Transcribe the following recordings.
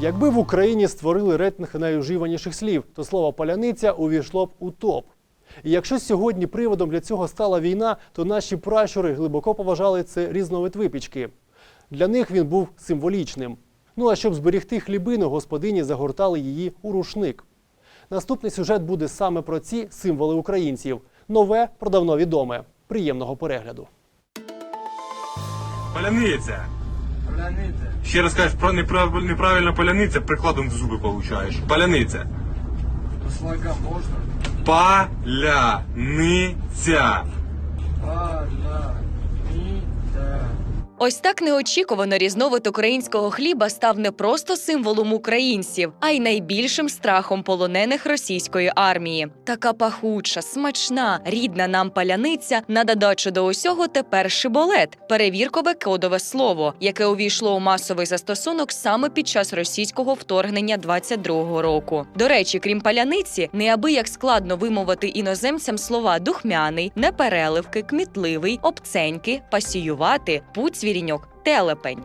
Якби в Україні створили рейтинг найуживаніших слів, то слово паляниця увійшло б у топ. І якщо сьогодні приводом для цього стала війна, то наші пращури глибоко поважали це різновид випічки. Для них він був символічним. Ну а щоб зберігти хлібину, господині загортали її у рушник. Наступний сюжет буде саме про ці символи українців. Нове про давно відоме. Приємного перегляду. Паляниця. Паляниця. Ще раз кажеш, про неправ- неправильно поляниця, прикладом в зуби получаєш. Поляниця. По слогам можна? Паляниця. Паляниця. Ось так неочікувано різновид українського хліба став не просто символом українців, а й найбільшим страхом полонених російської армії. Така пахуча, смачна, рідна нам паляниця на додачу до усього тепер шиболет перевіркове кодове слово, яке увійшло у масовий застосунок саме під час російського вторгнення 22-го року. До речі, крім паляниці, неабияк складно вимовити іноземцям слова духмяний, непереливки, кмітливий, обценьки, пасіювати, пуцвіріньок, телепень.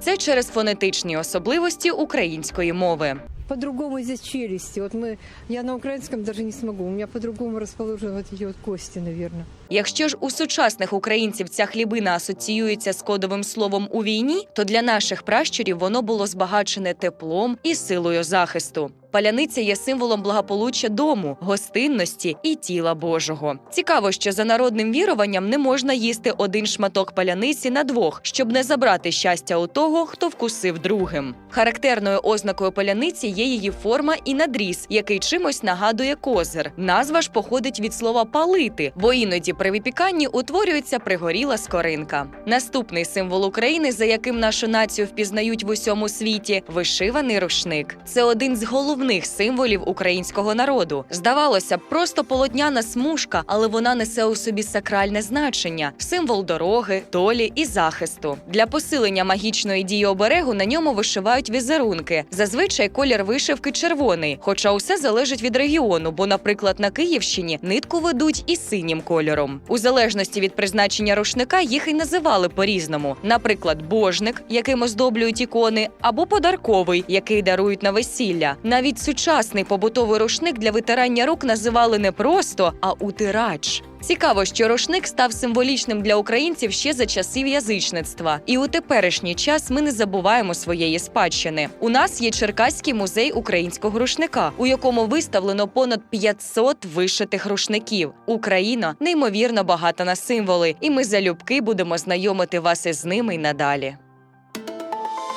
Це через фонетичні особливості української мови. По-другому здесь челюсти. Вот мы, я на украинском даже не смогу. У меня по-другому расположены вот эти вот кости, наверное. Якщо ж у сучасних українців ця хлібина асоціюється з кодовим словом у війні, то для наших пращурів воно було збагачене теплом і силою захисту. Паляниця є символом благополуччя дому, гостинності і тіла Божого. Цікаво, що за народним віруванням не можна їсти один шматок паляниці на двох, щоб не забрати щастя у того, хто вкусив другим. Характерною ознакою паляниці є її форма і надріз, який чимось нагадує козир. Назва ж походить від слова палити, бо іноді при випіканні утворюється пригоріла скоринка. Наступний символ України, за яким нашу націю впізнають в усьому світі, вишиваний рушник. Це один з головних символів українського народу. Здавалося б, просто полотняна смужка, але вона несе у собі сакральне значення, символ дороги, долі і захисту. Для посилення магічної дії оберегу на ньому вишивають візерунки. Зазвичай колір вишивки червоний, хоча усе залежить від регіону, бо, наприклад, на Київщині нитку ведуть і синім кольором. У залежності від призначення рушника їх і називали по-різному. Наприклад, божник, яким оздоблюють ікони, або подарковий, який дарують на весілля. Навіть сучасний побутовий рушник для витирання рук називали не просто, а утирач. Цікаво, що рушник став символічним для українців ще за часів язичництва, і у теперішній час ми не забуваємо своєї спадщини. У нас є Черкаський музей українського рушника, у якому виставлено понад 500 вишитих рушників. Україна неймовірно багата на символи, і ми залюбки будемо знайомити вас із ними й надалі.